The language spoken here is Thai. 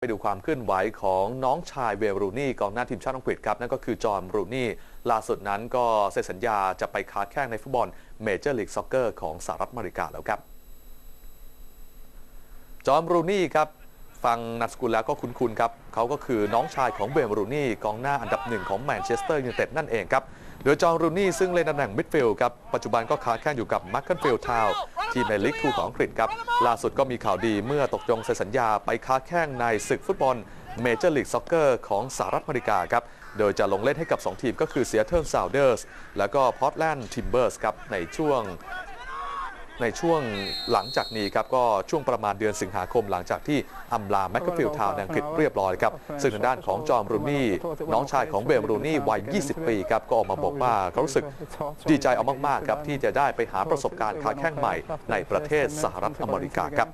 ไปดูความเคลื่อนไหวของน้องชายเวลรูนี่กองหน้าทีมชาติอังกฤษครับ นั่นก็คือจอห์นรูนี่ล่าสุดนั้นก็เซ็นสัญญาจะไปค้าแข่งในฟุตบอลเมเจอร์ลีกซ็อกเกอร์ของสหรัฐอเมริกาแล้วครับ จอห์นรูนี่ครับ ฟังนามสกุลแล้วก็คุ้นๆครับเขาก็คือน้องชายของเวลรูนี่กองหน้าอันดับหนึ่งของแมนเชสเตอร์ยูไนเต็ดนั่นเองครับโดยจอห์นรูนี่ซึ่งเล่นตำแหน่งมิดฟิลด์ครับปัจจุบันก็ค้าแข่งอยู่กับมัคเคิลฟิลด์ทาวทีมในลีกทูของอังกฤษครับล่าสุดก็มีข่าวดีเมื่อตกลงเซ็นสัญญาไปค้าแข่งในศึกฟุตบอลเมเจอร์ลีกซ็อกเกอร์ของสหรัฐอเมริกาครับโดยจะลงเล่นให้กับ 2 ทีมก็คือเซียเทิลซาวเดอร์สแล้วก็พอร์ตแลนด์ทิมเบอร์สครับในช่วง ในช่วงหลังจากนี้ครับก็ช่วงประมาณเดือนสิงหาคมหลังจากที่อำลาแมคคาฟิลทาวน์ในอังกฤษเรียบร้อยครับซึ่งทางด้านของจอห์นบรูนี่น้องชายของเบลบรูนี่วัย 20 ปีครับก็ออกมาบอกว่าเขารู้สึกดีใจเอามากๆครับที่จะได้ไปหาประสบการณ์ค้าแข่งใหม่ในประเทศสหรัฐอเมริกาครับ